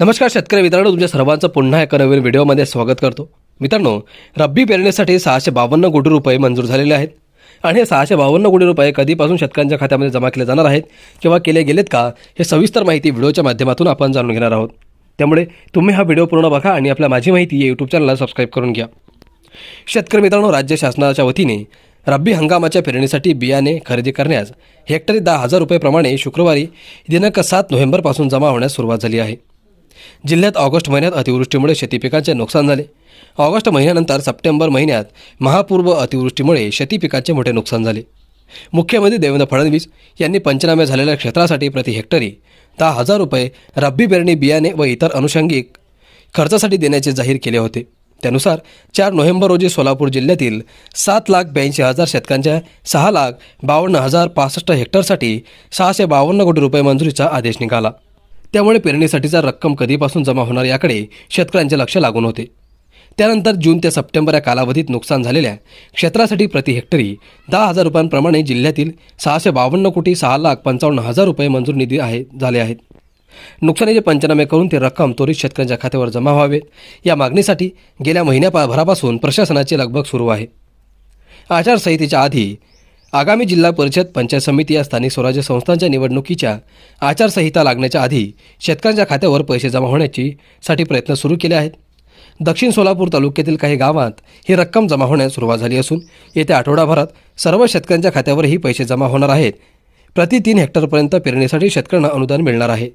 नमस्कार शेतकरी मित्रांनो तुमच्या सर्वांचं पुन्हा एका नवीन व्हिडिओमध्ये स्वागत करतो. मित्रांनो रब्बी पेरणीसाठी सहाशे बावन्न कोटी रुपये मंजूर झालेले आहेत. आणि हे सहाशे बावन्न कोटी रुपये कधीपासून शेतकऱ्यांच्या खात्यामध्ये जमा केले जाणार आहेत किंवा केले गेलेत का हे सविस्तर माहिती व्हिडिओच्या माध्यमातून आपण जाणून घेणार आहोत. त्यामुळे तुम्ही हा व्हिडिओ पूर्ण बघा आणि आपल्या माझी माहिती या यूट्यूब चॅनलला सबस्क्राईब करून घ्या. शेतकरी मित्रांनो राज्य शासनाच्या वतीने रब्बी हंगामाच्या पेरणीसाठी बियाणे खरेदी करण्यास हेक्टरी दहा हजार रुपयेप्रमाणे शुक्रवारी दिनांक सात नोव्हेंबरपासून जमा होण्यास सुरुवात झाली आहे. जिल्ह्यात ऑगस्ट महिन्यात अतिवृष्टीमुळे शेती पिकांचे नुकसान झाले. ऑगस्ट महिन्यानंतर सप्टेंबर महिन्यात महापूर व अतिवृष्टीमुळे शेती पिकांचे मोठे नुकसान झाले. मुख्यमंत्री देवेंद्र फडणवीस यांनी पंचनामे झालेल्या क्षेत्रासाठी प्रति हेक्टरी दहा हजार रुपये रब्बी पेरणी बियाणे व इतर अनुषंगिक खर्चासाठी देण्याचे जाहीर केले होते. त्यानुसार चार नोव्हेंबर रोजी सोलापूर जिल्ह्यातील सात लाख ब्याऐंशी हजार शेतकऱ्यांच्या सहा लाख बावन्न हजार पासष्ट हेक्टरसाठी सहाशे बावन्न कोटी रुपये मंजुरीचा आदेश निघाला. त्यामुळे पेरणीसाठीचा रक्कम कधीपासून जमा होणार याकडे शेतकऱ्यांचे लक्ष लागून होते. त्यानंतर जून ते सप्टेंबर या कालावधीत नुकसान झालेल्या क्षेत्रासाठी प्रति हेक्टरी दहा हजार रुपयांप्रमाणे जिल्ह्यातील सहाशे बावन्न कोटी सहा लाख पंचावन्न हजार रुपये मंजूर निधी आहे झाले आहेत. नुकसानीचे पंचनामे करून ते रक्कम त्वरित शेतकऱ्यांच्या खात्यावर जमा व्हावेत या मागणीसाठी गेल्या महिन्याभरापासून प्रशासनाची लगबग सुरू आहे. आचारसंहितेच्या आधी आगामी जिल्हा परिषद पंचायत समिती या स्थानिक स्वराज्य संस्थांच्या निवडणुकीच्या आचारसंहिता लागण्याच्या आधी शेतकऱ्यांच्या खात्यावर पैसे जमा होण्याची साठी प्रयत्न सुरू केले आहेत. दक्षिण सोलापूर तालुक्यातील काही गावात ही रक्कम जमा होण्यास सुरुवात झाली असून येत्या आठवडाभरात सर्व शेतकऱ्यांच्या खात्यावरही पैसे जमा होणार आहेत. प्रति तीन हेक्टरपर्यंत पेरणीसाठी शेतकऱ्यांना अनुदान मिळणार आहे.